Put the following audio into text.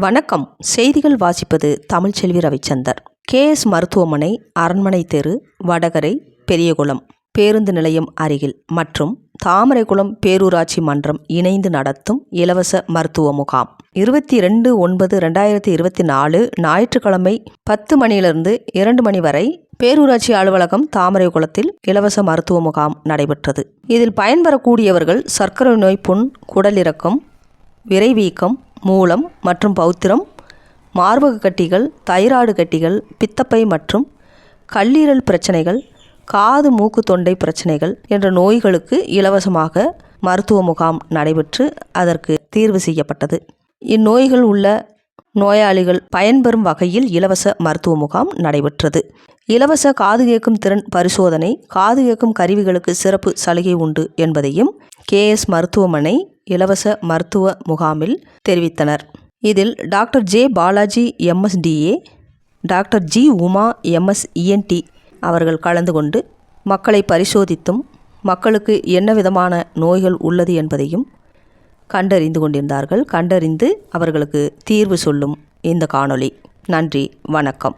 வணக்கம். செய்திகள் வாசிப்பது தமிழ்ச்செல்வி ரவிச்சந்தர். கேஎஸ் மருத்துவமனை அரண்மனை தெரு வடகரை பெரியகுளம். பேருந்து நிலையம் அருகில் மற்றும் தாமரைக்குளம் பேரூராட்சி மன்றம் இணைந்து நடத்தும் இலவச மருத்துவ முகாம். இருபத்தி ரெண்டு ஒன்பது ரெண்டாயிரத்தி இருபத்தி நாலு ஞாயிற்றுக்கிழமை பத்து மணியிலிருந்து இரண்டு மணி வரை பேரூராட்சி அலுவலகம் தாமரைக்குளத்தில் இலவச மருத்துவ முகாம் நடைபெற்றது. இதில் பயன்பெறக்கூடியவர்கள் சர்க்கரை நோய் புண் குடலிறக்கம் விரைவீக்கம் மூலம் மற்றும் பௌத்திரம் மார்பக கட்டிகள் தைராய்டு கட்டிகள் பித்தப்பை மற்றும் கல்லீரல் பிரச்சனைகள் காது மூக்கு தொண்டை பிரச்சனைகள் என்ற நோய்களுக்கு இலவசமாக மருத்துவ முகாம் நடைபெற்று அதற்கு தீர்வு செய்யப்பட்டது. இந்நோய்கள் உள்ள நோயாளிகள் பயன்பெறும் வகையில் இலவச மருத்துவ முகாம் நடைபெற்றது. இலவச காது கேட்கும் திறன் பரிசோதனை காது கேட்கும் கருவிகளுக்கு சிறப்பு சலுகை உண்டு என்பதையும் கேஎஸ் மருத்துவமனை இலவச மருத்துவ முகாமில் தெரிவித்தனர். இதில் doctor J Balaji MS DA doctor G Uma MS ENT அவர்கள் கலந்து கொண்டு மக்களை பரிசோதித்தும் மக்களுக்கு என்ன விதமான நோய்கள் உள்ளது என்பதையும் கண்டறிந்து கொண்டிருந்தார்கள். கண்டறிந்து அவர்களுக்கு தீர்வு சொல்லும் இந்த காணொளி. நன்றி வணக்கம்.